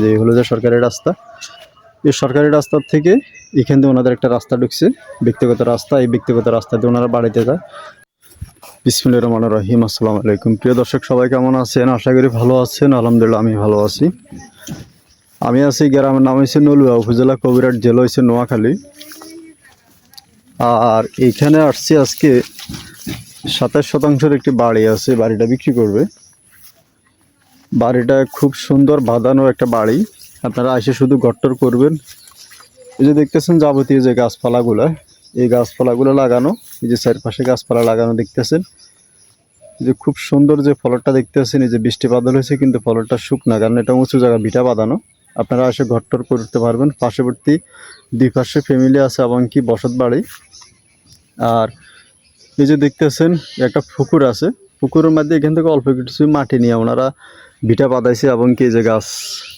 যে হলো যে সরকারি রাস্তা, এই সরকারি রাস্তার থেকে এখান দিয়ে ওনাদের একটা রাস্তা ঢুকছে, ব্যক্তিগত রাস্তা। এই ব্যক্তিগত রাস্তা দিয়ে ওনারা বাড়িতে যায়। বিসমুল্লাহ রহমান রহিম, আসসালামু আলাইকুম। প্রিয় দর্শক, সবাই কেমন আছেন? আশা করি ভালো আছেন। আলহামদুলিল্লাহ, আমি ভালো আছি। আমি আছি গ্রামের নাম হয়েছে নলুয়া, উপজেলা কবিরাট জেলা হয়েছে নোয়াখালী। আর এইখানে আসছি আজকে সাতাশ শতাংশের একটি বাড়ি আছে, বাড়িটা বিক্রি করবে। বাড়িটা খুব সুন্দর বাঁধানো একটা বাড়ি। আপনারা এসে শুধু গট্টর করবেন। এই যে দেখতেছেন যাবতীয় যে গাছপালাগুলো, এই গাছপালাগুলো লাগানো, এই যে চারপাশে গাছপালা লাগানো দেখতেছেন। যে খুব সুন্দর যে ফলটা দেখতেছেন, এই যে বৃষ্টি বাদল হয়েছে, কিন্তু ফলটা শুকনা, কারণ এটা উঁচু জায়গা, ভিটা বাঁধানো। আপনারা এসে ঘরটর করতে পারবেন। পার্শ্ববর্তী দুই পাশে ফ্যামিলি আছে এবং কি বসত বাড়ি। আর এই যে দেখতেছেন, একটা পুকুর আছে। পুকুরের মধ্যে এখান থেকে অল্প কিছু মাটি নিয়ে ওনারা ভিটা পাতাইছে এবং কি যে গাছ,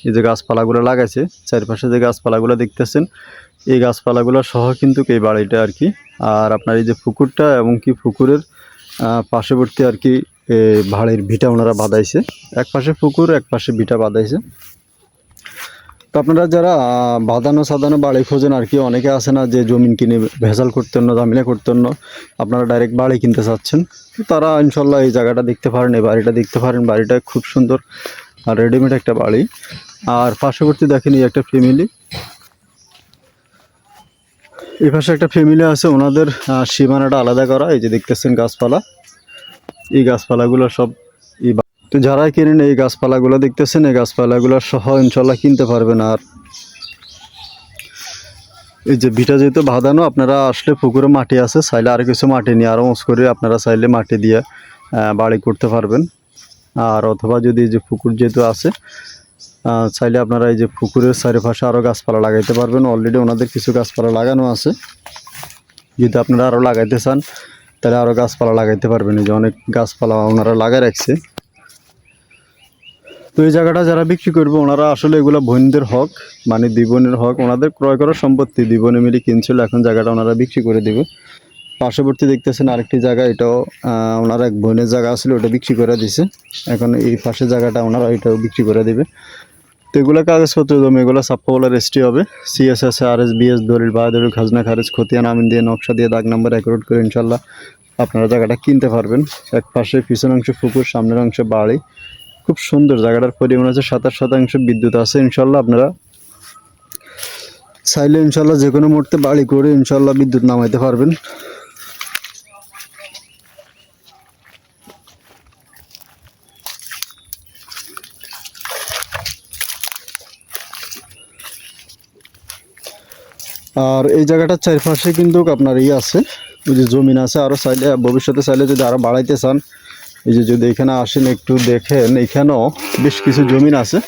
এই যে গাছপালাগুলো লাগাইছে, চারপাশে যে গাছপালাগুলো দেখতেছেন, এই গাছপালাগুলো সহ কিন্তু এই বাড়িটা আর কি। আর আপনার এই যে পুকুরটা এবং কি পুকুরের পার্শ্ববর্তী আর কি ভাড়ের ভিটা ওনারা বাঁধাইছে। এক পাশে পুকুর এক পাশে ভিটা বাঁধাইছে। তো আপনারা যারা বাঁধানো সাধানো বাড়ি খোঁজেন আর কি, অনেকে আছে না যে জমিন কিনে ভেজাল করতে না ঝামেলা করতে অন্য, আপনারা ডাইরেক্ট বাড়ি কিনতে চাচ্ছেন, তারা ইনশাল্লাহ এই জায়গাটা দেখতে পারেন, এই বাড়িটা দেখতে পারেন, বাড়িটা খুব সুন্দর আর রেডিমেড একটা বাড়ি। আর পার্শ্ববর্তী দেখেন এই একটা ফ্যামিলি এই পাশে একটা ফ্যামিলি আছে, ওনাদের সীমানাটা আলাদা করা, এই যে দেখতেছেন গাছপালা। এই গাছপালাগুলো সব তো যারাই কিনেন এই গাছপালাগুলো দেখতেছেন, এই গাছপালাগুলো সহ ইনশাল্লাহ কিনতে পারবেন আর। এই যে ভিটা যেহেতু বাঁধানো, আপনারা আসলে পুকুরে মাটি আছে, চাইলে আর কিছু মাটি নিয়ে আরও উঁচ করে আপনারা চাইলে মাটি দিয়ে বাড়ি করতে পারবেন। আর অথবা যদি যে পুকুর যেহেতু আছে চাইলে আপনারা এই যে পুকুরের চারিপাশে আরও গাছপালা লাগাইতে পারবেন। অলরেডি ওনাদের কিছু গাছপালা লাগানো আছে। যদি আপনারা আরও লাগাইতে চান, তাহলে আরও গাছপালা লাগাইতে পারবেন। এই যে অনেক গাছপালা ওনারা লাগাই রাখছে। তো এই জায়গাটা যারা বিক্রি করবে, ওনারা আসলে এগুলো বোনদের হক মানে দিবনের হক, ওনাদের ক্রয় করার সম্পত্তি দিবনে বোনে মিলে কিনছিল, এখন জায়গাটা ওনারা বিক্রি করে দেবে। পার্শ্ববর্তী দেখতেছেন আরেকটি জায়গা, এটাও ওনারা এক বোনের জায়গা ছিল ওটা বিক্রি করে দিছে। এখন এই পাশে জায়গাটা ওনারা এটাও বিক্রি করে দেবে। তো এগুলো কাগজপত্র জমি, এগুলো সাপ্পাওয়ালা রেজিস্ট্রি হবে। C S S R S B S দলিল, বাহাদুর, খাজনা, খারেজ, খতিয়ান, আমিন দিয়ে নকশা দিয়ে দাগ নাম্বার অ্যাকুরেট করে ইনশাল্লাহ আপনারা জায়গাটা কিনতে পারবেন। এক পাশে পিছন অংশ পুকুর, সামনের অংশ বাড়ি। খুব সুন্দর জায়গাটার পরিমাণ আছে সাতাশ শতাংশ বিদ্যুৎ আছে ইনশাল্লাহ আপনারা চাইলে ইনশাল্লাহ যে কোনো মুহূর্তে বাড়ি করে ইনশাল্লাহ বিদ্যুৎ নামাইতে পারবেন। আর এই জায়গাটার চারপাশে কিন্তু আপনার ইয়ে আছে, ওই যে জমিন আছে আরও চাইলে ভবিষ্যতে চাইলে যদি আরও বাড়াইতে চান এই যে যদি এখানে আসেন, একটু দেখেন, এখানেও বেশ কিছু জমিন আছে।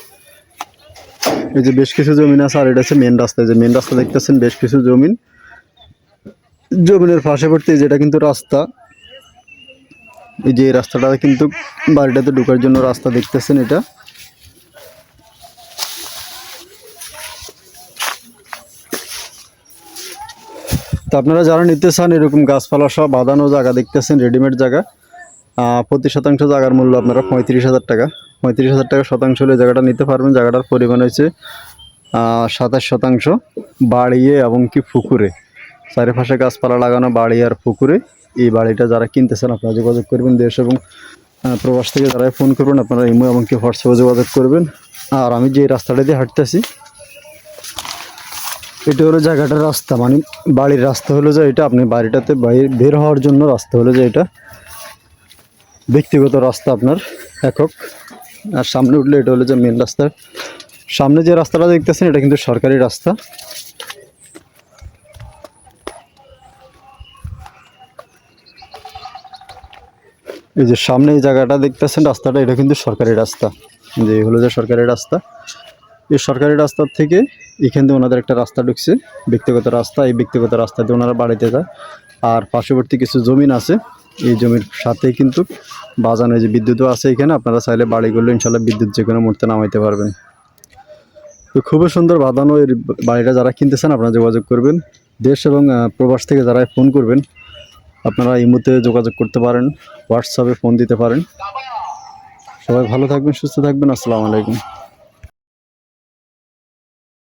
এই যে বেশ কিছু জমিন আছে, আর এটা হচ্ছে মেন রাস্তা। যে মেন রাস্তা দেখতেছেন, বেশ কিছু জমিন। জমিনের পাশাপাশি যেটা কিন্তু রাস্তা। এই যে রাস্তাটা কিন্তু বাড়িটাতে ঢোকার জন্য রাস্তা দেখতেছেন এটা। তো আপনারা যারা নিতে চান, এরকম গাছপালা সব বাঁধানো জায়গা দেখতেছেন রেডিমেড জায়গা। প্রতি শতাংশ জায়গার মূল্য আপনারা পঁয়ত্রিশ হাজার টাকা। পঁয়ত্রিশ হাজার টাকা শতাংশ হলে জায়গাটা নিতে পারবেন। জায়গাটার পরিমাণ হয়েছে সাতাশ শতাংশ বাড়িয়ে এবং কি পুকুরে। চারিপাশে গাছপালা লাগানো বাড়ি আর পুকুরে। এই বাড়িটা যারা কিনতেছেন আপনারা যোগাযোগ করবেন দেশ এবং প্রবাস থেকে যারা ফোন করবেন আপনারা ইমো এবং কি হোয়াটসঅ্যাপে যোগাযোগ করবেন। আর আমি যে রাস্তাটা দিয়ে হাঁটতেছি, এটা হলো জায়গাটার রাস্তা। মানে বাড়ির রাস্তা হলো যে এটা। আপনি বাড়িটাতে বের হওয়ার জন্য রাস্তা হলো যে এটা। ব্যক্তিগত রাস্তা আপনার একক। আর সামনে উঠলে এটা হলো যে মেন রাস্তা। সামনে যে রাস্তাটা দেখতেছেন, এটা কিন্তু সরকারি রাস্তা। এই যে সামনে এই জায়গাটা দেখতেছেন, রাস্তাটা এটা কিন্তু সরকারি রাস্তা। যে হলো যে সরকারি রাস্তা। এই সরকারি রাস্তার থেকে এখান দিয়ে ওনাদের একটা রাস্তা ঢুকছে, ব্যক্তিগত রাস্তা। এই ব্যক্তিগত রাস্তা দিয়ে ওনারা বাড়িতে যায়। আর পার্শ্ববর্তী কিছু জমিন আছে এই জমির সাথে কিন্তু বাজানো যে বিদ্যুৎও আছে এখানে, আপনারা চাইলে বাড়ি করলে ইনশাল্লাহ বিদ্যুৎ যে কোনো মুহূর্তে নামাইতে পারবেন। তো খুবই সুন্দর বাঁধানো এর বাড়িটা যারা কিনতেছেন, আপনারা যোগাযোগ করবেন। দেশ এবং প্রবাস থেকে যারা ফোন করবেন, আপনারা এই মুহূর্তে যোগাযোগ করতে পারেন, হোয়াটসঅ্যাপে ফোন দিতে পারেন। সবাই ভালো থাকবেন, সুস্থ থাকবেন, আসসালামু আলাইকুম।